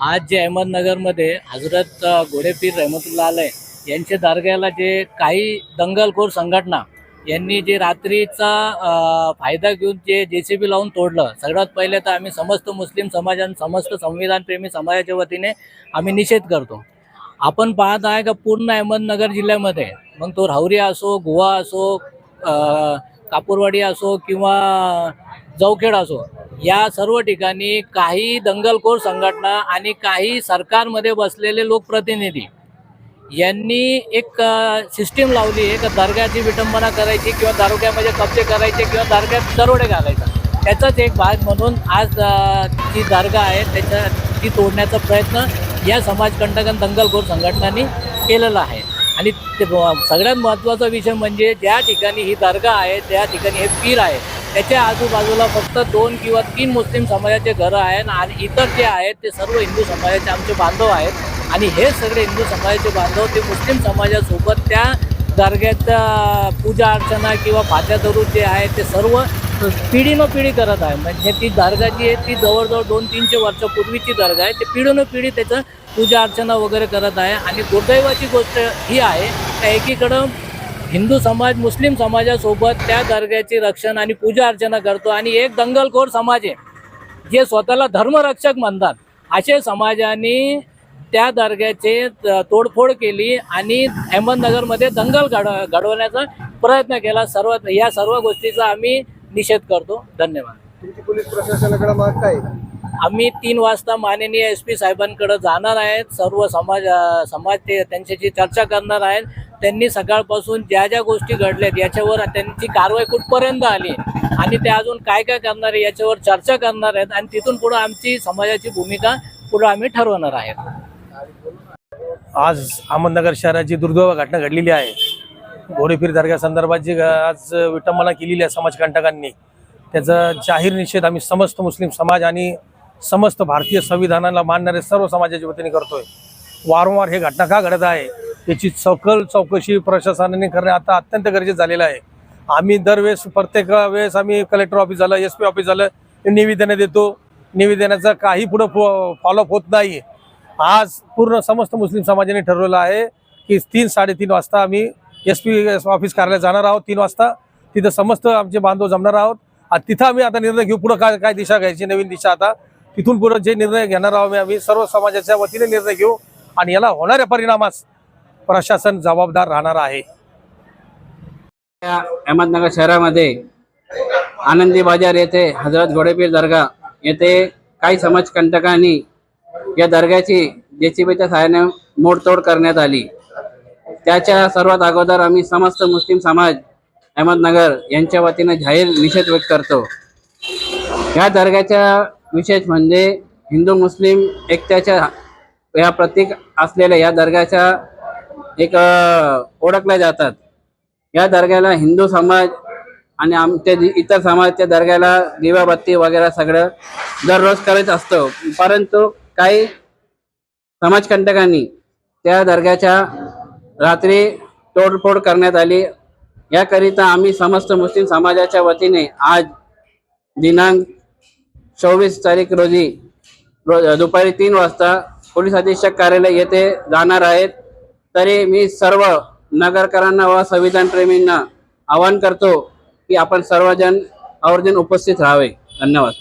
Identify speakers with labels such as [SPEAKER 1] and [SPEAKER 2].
[SPEAKER 1] आज जे अहमदनगरमध्ये हजरत घोडेपीर रहमतुल्ला आलय यांच्या दर्ग्याला जे काही दंगलखोर संघटना यांनी जे रात्रीचा फायदा घेऊन जे जे सी बी लावून तोडलं सगळ्यात पहिले तर आम्ही समस्त मुस्लिम समाजान समस्त संविधानप्रेमी समाजाच्या वतीने आम्ही निषेध करतो. आपण पाहत आहे का पूर्ण अहमदनगर जिल्ह्यामध्ये मग तो राहुरी असो गोवा असो कापूरवाडी असो किंवा जवखेड असो या सर्व ठिकाणी काही दंगलखोर संघटना आणि काही सरकारमध्ये बसलेले लोकप्रतिनिधी यांनी एक सिस्टीम लावली आहे का दर्ग्याची विटंबना करायची किंवा दर्ग्यामध्ये कब्जे करायचे किंवा दर्ग्यात दरोडे घालायचा. त्याचाच एक भाग म्हणून आज जी दर्गा आहे त्याच्या ती तोडण्याचा प्रयत्न या समाजकंटक आणि दंगलखोर संघटनांनी केलेला आहे. आणि ते सगळ्यात महत्त्वाचा विषय म्हणजे ज्या ठिकाणी ही दर्गा आहे त्या ठिकाणी हे पीर आहे. त्याच्या आजूबाजूला फक्त दोन किंवा तीन मुस्लिम समाजाचे घरं आहेत आणि इतर जे आहेत ते सर्व हिंदू समाजाचे आमचे बांधव आहेत. आणि हे सगळे हिंदू समाजाचे बांधव ते मुस्लिम समाजासोबत त्या दर्ग्याच्या पूजा अर्चना किंवा फात्या धरून जे आहे ते सर्व पिढीनं पिढी करत आहे. म्हणजे ती दर्गा जी आहे ती जवळजवळ दोन तीनशे वर्षापूर्वीची दर्गा आहे. ते पिढीनं पिढी त्याचं पूजा अर्चना वगैरे करत आहे. आणि दुर्दैवाची गोष्ट ही आहे का एकीकडं हिंदू समाज मुस्लिम समाजासोबत त्या दर्ग्याचे रक्षण आणि पूजा अर्चना करतो. आणि एक दंगलखोर समाज आहे जे स्वतःला धर्मरक्षक म्हणतात. असे समाजाने त्या दर्ग्याचे तोडफोड केली आणि अहमदनगरमध्ये दंगल घड घडवण्याचा प्रयत्न केला. सर्व या सर्व गोष्टीचा आम्ही निषेध करतो. धन्यवाद.
[SPEAKER 2] तुमची पोलीस प्रशासनाकडे माग काय?
[SPEAKER 1] आम्ही तीन वाजता माननीय एस पी साहेबांकडे जाणार आहेत. सर्व समाज समाज ते त्यांच्याशी चर्चा करणार आहेत. त्यांनी सकाळपासून ज्या ज्या गोष्टी घडल्यात याच्यावर त्यांची कारवाई कुठपर्यंत आली आणि ते अजून काय काय करणार आहे याच्यावर चर्चा करणार आहेत आणि तिथून पुढं आमची समाजाची भूमिका पुढं आम्ही ठरवणार आहेत.
[SPEAKER 3] आज अहमदनगर शहराची दुर्दैव घटना घडलेली आहे घोडेफीर दर्गा संदर्भात जी आज विटंबना केलेली आहे समाजकंटकांनी त्याचा जाहीर निषेध आम्ही समस्त मुस्लिम समाज आणि समस्त भारतीय संविधानाला मानणारे सर्व समाजाच्या वतीने करतोय. वारंवार हे घटना का घडत आहे याची सकल चौकशी प्रशासनाने करणे आता अत्यंत गरजेचं झालेलं आहे. आम्ही दरवेळेस प्रत्येक वेळेस आम्ही कलेक्टर ऑफिस झालं एस पी ऑफिस झालं निवेदनं देतो. निवेदनाचा काही पुढं फॉलोअप होत नाही. आज पूर्ण समस्त मुस्लिम समाजाने ठरवलं आहे की तीन साडेतीन वाजता आम्ही एस पी ऑफिस कार्यालयात जाणार आहोत तीन वाजता. तिथं समस्त आमचे बांधव जमणार आहोत. आणि तिथं आम्ही आता निर्णय घेऊ पुढं काय काय दिशा घ्यायची नवीन दिशा आता. तिथून पुढं जे निर्णय घेणार आहोत आम्ही सर्व समाजाच्या वतीने निर्णय घेऊ. आणि याला होणाऱ्या परिणामास प्रशासन जबाबदार राहणार आहे.
[SPEAKER 4] या अहमदनगर शहरामध्ये आनंदी बाजार येथे हजरत घोडेपीर दर्गा येथे काही समाजकंटकांनी या दर्ग्याची जेसीबीच्या सहाय्याने मोडतोड करण्यात आली. त्याच्या सर्वात अगोदर आम्ही समस्त मुस्लिम समाज अहमदनगर यांच्या वतीने जाहीर निषेध व्यक्त करतो. या दर्ग्याच्या विशेष म्हणजे हिंदू मुस्लिम एकत्याच्या या प्रतीक असलेल्या या दर्ग्याच्या एक ओळखल्या जातात. या दर्ग्याला हिंदू समाज आणि आमच्या इतर समाज त्या दर्ग्याला दिवाबत्ती वगैरे सगळं दररोज करत असतो. परंतु काही समाजकंटकांनी त्या दर्ग्याच्या रात्री तोडफोड करण्यात आली. याकरिता आम्ही समस्त मुस्लिम समाजाच्या वतीने आज दिनांक चोवीस तारीख रोजी रो दुपारी तीन वाजता पोलीस अधीक्षक कार्यालय येथे जाणार आहेत. तरी मी सर्व नगरकरांना व संविधानप्रेमींना आवाहन करतो की आपण सर्वजण आवर्जून उपस्थित राहावे. धन्यवाद.